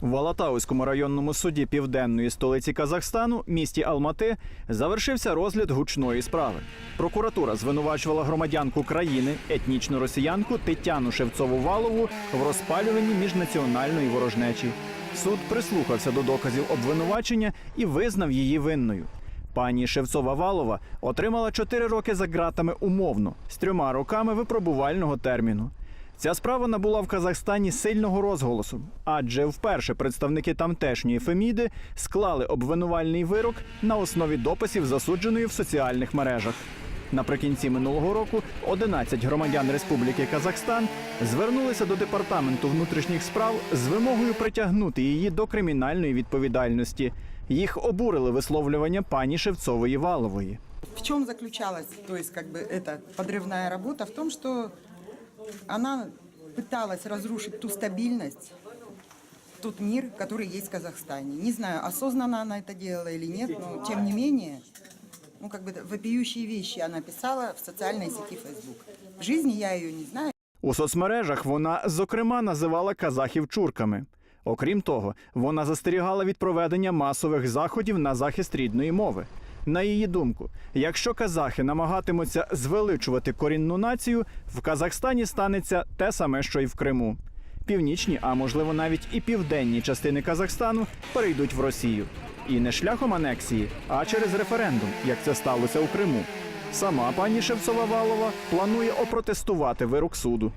В Алатауському районному суді південної столиці Казахстану, місті Алмати, завершився розгляд гучної справи. Прокуратура звинувачувала громадянку країни, етнічну росіянку Тетяну Шевцову-Валову в розпалюванні міжнаціональної ворожнечі. Суд прислухався до доказів обвинувачення і визнав її винною. Пані Шевцова Валова отримала 4 роки за ґратами умовно з трьома роками випробувального терміну. Ця справа набула в Казахстані сильного розголосу, адже вперше представники тамтешньої Феміди склали обвинувальний вирок на основі дописів, засудженої в соціальних мережах. Наприкінці минулого року 11 громадян Республіки Казахстан звернулися до департаменту внутрішніх справ з вимогою притягнути її до кримінальної відповідальності. Їх обурили висловлювання пані Шевцової Валової. В чем заключалась, то есть как бы эта подрывная работа? В том, что она пыталась разрушить ту стабильность, тот мир, который есть в Казахстане. Не знаю, осознанно она это делала или нет, но тем не менее, ну как бы вопиющие вещи она писала в социальной сети Facebook. В жизни я ее не знаю. У соцмережах вона, зокрема, називала казахів чурками. Окрім того, вона застерігала від проведення масових заходів на захист рідної мови. На її думку, якщо казахи намагатимуться звеличувати корінну націю, в Казахстані станеться те саме, що й в Криму. Північні, а можливо навіть і південні частини Казахстану перейдуть в Росію. І не шляхом анексії, а через референдум, як це сталося у Криму. Сама пані Шевцова Валова планує опротестувати вирок суду.